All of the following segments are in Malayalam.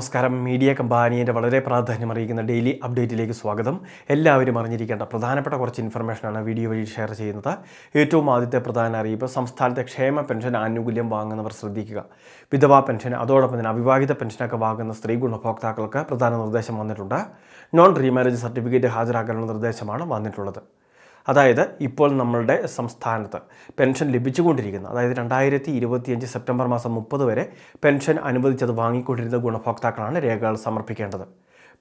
നമസ്കാരം. മീഡിയ കമ്പാനിയുടെ വളരെ പ്രാധാന്യം അറിയിക്കുന്ന ഡെയിലി അപ്ഡേറ്റിലേക്ക് സ്വാഗതം. എല്ലാവരും അറിഞ്ഞിരിക്കേണ്ട പ്രധാനപ്പെട്ട കുറച്ച് ഇൻഫർമേഷനാണ് വീഡിയോ വഴി ഷെയർ ചെയ്യുന്നത്. ഏറ്റവും ആദ്യത്തെ പ്രധാന അറിയിപ്പ് സംസ്ഥാനത്തെ ക്ഷേമ പെൻഷൻ ആനുകൂല്യം വാങ്ങുന്നവർ ശ്രദ്ധിക്കുക. വിധവാ പെൻഷൻ അതോടൊപ്പം തന്നെ അവിവാഹിത പെൻഷനൊക്കെ വാങ്ങുന്ന സ്ത്രീ ഗുണഭോക്താക്കൾക്ക് പ്രധാന നിർദ്ദേശം വന്നിട്ടുണ്ട്. നോൺ റീമാരേജ് സർട്ടിഫിക്കറ്റ് ഹാജരാക്കാനുള്ള നിർദ്ദേശമാണ് വന്നിട്ടുള്ളത്. അതായത് ഇപ്പോൾ നമ്മളുടെ സംസ്ഥാനത്ത് പെൻഷൻ ലഭിച്ചുകൊണ്ടിരിക്കുന്ന. അതായത് രണ്ടായിരത്തി ഇരുപത്തിയഞ്ച് സെപ്റ്റംബർ മാസം മുപ്പത് വരെ പെൻഷൻ അനുവദിച്ചത് വാങ്ങിക്കൊണ്ടിരുന്ന ഗുണഭോക്താക്കളാണ് രേഖകൾ സമർപ്പിക്കേണ്ടത്.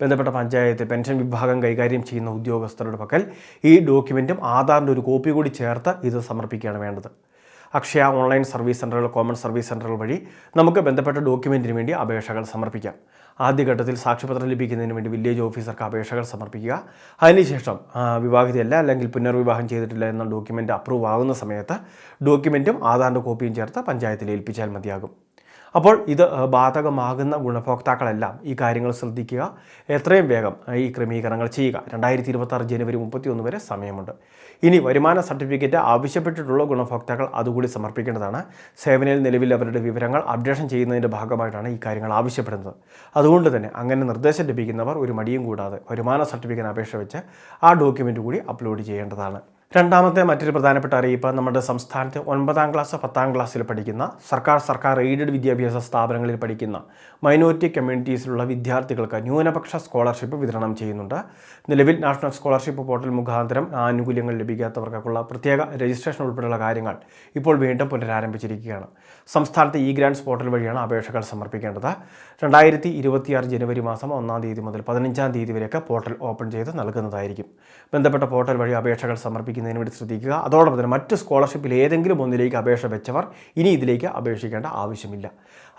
ബന്ധപ്പെട്ട പഞ്ചായത്ത് പെൻഷൻ വിഭാഗം കൈകാര്യം ചെയ്യുന്ന ഉദ്യോഗസ്ഥരുടെ പക്കൽ ഈ ഡോക്യുമെന്റും ആധാറിന്റെ ഒരു കോപ്പി കൂടി ചേർത്ത് ഇത് സമർപ്പിക്കുകയാണ് വേണ്ടത്. അക്ഷയ ഓൺലൈൻ സർവീസ് സെന്ററുകൾ കോമൺ സർവീസ് സെന്ററുകൾ വഴി നമുക്ക് ബന്ധപ്പെട്ട ഡോക്യുമെന്റിന് വേണ്ടി അപേക്ഷകൾ സമർപ്പിക്കാം. ആദ്യഘട്ടത്തിൽ സാക്ഷ്യപത്രം ലഭിക്കുന്നതിന് വേണ്ടി വില്ലേജ് ഓഫീസർക്ക് അപേക്ഷകൾ സമർപ്പിക്കുക. അതിനുശേഷം വിവാഹിതയല്ല അല്ലെങ്കിൽ പുനർവിവാഹം ചെയ്തിട്ടില്ല എന്ന ഡോക്യുമെന്റ് അപ്രൂവ് ആകുന്ന സമയത്ത് ഡോക്യുമെന്റും ആധാറിന്റെ കോപ്പിയും ചേർത്ത് പഞ്ചായത്തിൽ ഏൽപ്പിച്ചാൽ മതിയാകും. അപ്പോൾ ഇത് ബാധകമാകുന്ന ഗുണഭോക്താക്കളെല്ലാം ഈ കാര്യങ്ങൾ ശ്രദ്ധിക്കുക. എത്രയും വേഗം ഈ ക്രമീകരണങ്ങൾ ചെയ്യുക. രണ്ടായിരത്തി ഇരുപത്തി ജനുവരി മുപ്പത്തിയൊന്ന് വരെ സമയമുണ്ട്. ഇനി വരുമാന സർട്ടിഫിക്കറ്റ് ആവശ്യപ്പെട്ടിട്ടുള്ള ഗുണഭോക്താക്കൾ അതുകൂടി സമർപ്പിക്കേണ്ടതാണ്. സേവനയിൽ നിലവിൽ അവരുടെ വിവരങ്ങൾ അപ്ഡേഷൻ ചെയ്യുന്നതിന്റെ ഭാഗമായിട്ടാണ് ഈ കാര്യങ്ങൾ ആവശ്യപ്പെടുന്നത്. അതുകൊണ്ട് തന്നെ അങ്ങനെ നിർദ്ദേശം ലഭിക്കുന്നവർ ഒരു മടിയും കൂടാതെ വരുമാന സർട്ടിഫിക്കറ്റ് അപേക്ഷ വെച്ച് ആ ഡോക്യുമെന്റ് കൂടി അപ്ലോഡ് ചെയ്യേണ്ടതാണ്. രണ്ടാമത്തെ മറ്റൊരു പ്രധാനപ്പെട്ട അറിയിപ്പ് നമ്മുടെ സംസ്ഥാനത്ത് ഒൻപതാം ക്ലാസ് പത്താം ക്ലാസ്സിൽ പഠിക്കുന്ന സർക്കാർ സർക്കാർ എയ്ഡഡ് വിദ്യാഭ്യാസ സ്ഥാപനങ്ങളിൽ പഠിക്കുന്ന മൈനോറിറ്റി കമ്മ്യൂണിറ്റീസിലുള്ള വിദ്യാർത്ഥികൾക്ക് ന്യൂനപക്ഷ സ്കോളർഷിപ്പ് വിതരണം ചെയ്യുന്നുണ്ട്. നിലവിൽ നാഷണൽ സ്കോളർഷിപ്പ് പോർട്ടൽ മുഖാന്തരം ആനുകൂല്യങ്ങൾ ലഭിക്കാത്തവർക്കുള്ള പ്രത്യേക രജിസ്ട്രേഷൻ ഉൾപ്പെടെയുള്ള കാര്യങ്ങൾ ഇപ്പോൾ വീണ്ടും പുനരാരംഭിച്ചിരിക്കുകയാണ്. സംസ്ഥാനത്തെ ഇ ഗ്രാൻഡ്സ് പോർട്ടൽ വഴിയാണ് അപേക്ഷകൾ സമർപ്പിക്കേണ്ടത്. രണ്ടായിരത്തി ഇരുപത്തിയാറ് ജനുവരി മാസം ഒന്നാം തീയതി മുതൽ പതിനഞ്ചാം തീയതി വരെയൊക്കെ പോർട്ടൽ ഓപ്പൺ ചെയ്ത് നൽകുന്നതായിരിക്കും. ബന്ധപ്പെട്ട പോർട്ടൽ വഴി അപേക്ഷകൾ സമർപ്പിക്കുന്നതിന് വേണ്ടി ശ്രദ്ധിക്കുക. അതോടൊപ്പം തന്നെ മറ്റ് സ്കോളർഷിപ്പിൽ ഏതെങ്കിലും ഒന്നിലേക്ക് അപേക്ഷ വെച്ചവർ ഇനി ഇതിലേക്ക് അപേക്ഷിക്കേണ്ട ആവശ്യമില്ല.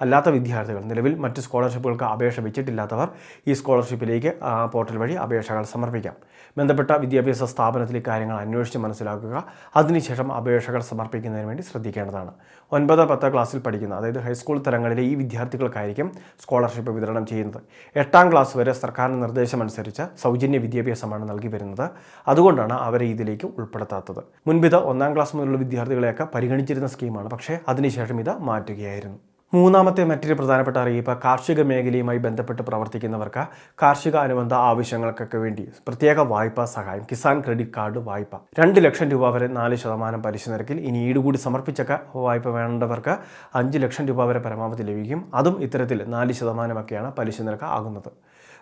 അല്ലാത്ത വിദ്യാർത്ഥികൾ നിലവിൽ മറ്റ് സ്കോളർഷിപ്പുകൾക്ക് അപേക്ഷ വെച്ചിട്ടില്ലാത്തവർ ഈ സ്കോളർഷിപ്പിലേക്ക് പോർട്ടൽ വഴി അപേക്ഷകൾ സമർപ്പിക്കാം. ബന്ധപ്പെട്ട വിദ്യാഭ്യാസ സ്ഥാപനത്തിൽ കാര്യങ്ങൾ അന്വേഷിച്ച് മനസ്സിലാക്കുക. അതിനുശേഷം അപേക്ഷകൾ സമർപ്പിക്കുന്നതിന് വേണ്ടി ശ്രദ്ധിക്കേണ്ടതാണ്. ഒൻപത് പത്ത് ക്ലാസ്സിൽ പഠിക്കുന്ന അതായത് ഹൈസ്കൂൾ തലങ്ങളിലെ ഈ വിദ്യാർത്ഥികൾക്കായിരിക്കും സ്കോളർഷിപ്പ് വിതരണം ചെയ്യുന്നത്. എട്ടാം ക്ലാസ് വരെ സർക്കാരിന്റെ നിർദ്ദേശമനുസരിച്ച് സൗജന്യ വിദ്യാഭ്യാസമാണ് നൽകി വരുന്നത്. അതുകൊണ്ടാണ് അവരെ ഇതിലേക്ക് ഉൾപ്പെടുത്താത്തത്. മുൻപിത് ഒന്നാം ക്ലാസ് മുതലുള്ള വിദ്യാർത്ഥികളെയൊക്കെ പരിഗണിച്ചിരുന്ന സ്കീമാണ്. പക്ഷേ അതിനുശേഷം ഇത് മാറ്റുകയായിരുന്നു. മൂന്നാമത്തെ മറ്റൊരു പ്രധാനപ്പെട്ട അറിയിപ്പ് കാർഷിക മേഖലയുമായി ബന്ധപ്പെട്ട് പ്രവർത്തിക്കുന്നവർക്ക് കാർഷിക അനുബന്ധ ആവശ്യങ്ങൾക്കൊക്കെ വേണ്ടി പ്രത്യേക വായ്പാ സഹായം കിസാൻ ക്രെഡിറ്റ് കാർഡ് വായ്പ. രണ്ട് ലക്ഷം രൂപ വരെ നാല് ശതമാനം പലിശ നിരക്കിൽ ഇനി ഈടുകൂടി സമർപ്പിച്ചൊക്കെ വായ്പ വേണ്ടവർക്ക് അഞ്ച് ലക്ഷം രൂപ വരെ പരമാവധി ലഭിക്കും. അതും ഇത്തരത്തിൽ നാല് ശതമാനമൊക്കെയാണ് പലിശ നിരക്ക് ആകുന്നത്.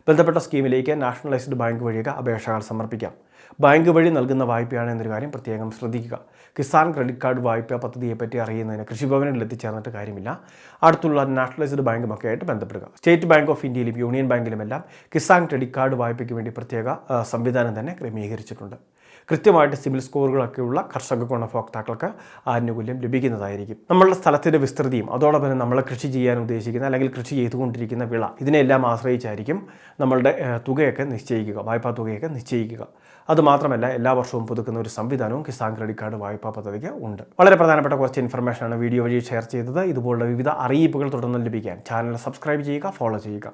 ബന്ധപ്പെട്ട സ്കീമിലേക്ക് നാഷണലൈസ്ഡ് ബാങ്ക് വഴിയൊക്കെ അപേക്ഷകൾ സമർപ്പിക്കാം. ബാങ്ക് വഴി നൽകുന്ന വായ്പയാണ് എന്നൊരു കാര്യം പ്രത്യേകം ശ്രദ്ധിക്കുക. കിസാൻ ക്രെഡിറ്റ് കാർഡ് വായ്പ പദ്ധതിയെപ്പറ്റി അറിയുന്നതിന് കൃഷിഭവനിൽ എത്തിച്ചേർന്നിട്ട് കാര്യമില്ല. അടുത്തുള്ള നാഷണലൈസ്ഡ് ബാങ്കുമൊക്കെ ആയിട്ട് ബന്ധപ്പെടുക. സ്റ്റേറ്റ് ബാങ്ക് ഓഫ് ഇന്ത്യയിലും യൂണിയൻ ബാങ്കിലുമെല്ലാം കിസാൻ ക്രെഡിറ്റ് കാർഡ് വായ്പയ്ക്ക് വേണ്ടി പ്രത്യേക സംവിധാനം തന്നെ ക്രമീകരിച്ചിട്ടുണ്ട്. കൃത്യമായിട്ട് സിവിൽ സ്കോറുകളൊക്കെയുള്ള കർഷക ഗുണഭോക്താക്കൾക്ക് ആനുകൂല്യം ലഭിക്കുന്നതായിരിക്കും. നമ്മളുടെ സ്ഥലത്തിന്റെ വിസ്തൃതിയും അതോടൊപ്പം നമ്മൾ കൃഷി ചെയ്യാൻ ഉദ്ദേശിക്കുന്ന അല്ലെങ്കിൽ കൃഷി ചെയ്തുകൊണ്ടിരിക്കുന്ന വിള ഇതിനെല്ലാം ആശ്രയിച്ചായിരിക്കും നമ്മളുടെ തുകയൊക്കെ നിശ്ചയിക്കുക വായ്പാ തുകയൊക്കെ നിശ്ചയിക്കുക. അതുമാത്രമല്ല എല്ലാ വർഷവും പുതുക്കുന്ന ഒരു സംവിധാനവും കിസാൻ ക്രെഡിറ്റ് കാർഡ് വായ്പാ പദ്ധതിക്ക് ഉണ്ട്. വളരെ പ്രധാനപ്പെട്ട കുറച്ച് ഇൻഫർമേഷനാണ് വീഡിയോ വഴി ഷെയർ ചെയ്തത്. ഇതുപോലുള്ള വിവിധ അറിയിപ്പുകൾ തുടർന്ന് ലഭിക്കാൻ ചാനൽ സബ്സ്ക്രൈബ് ചെയ്യുക ഫോളോ ചെയ്യുക.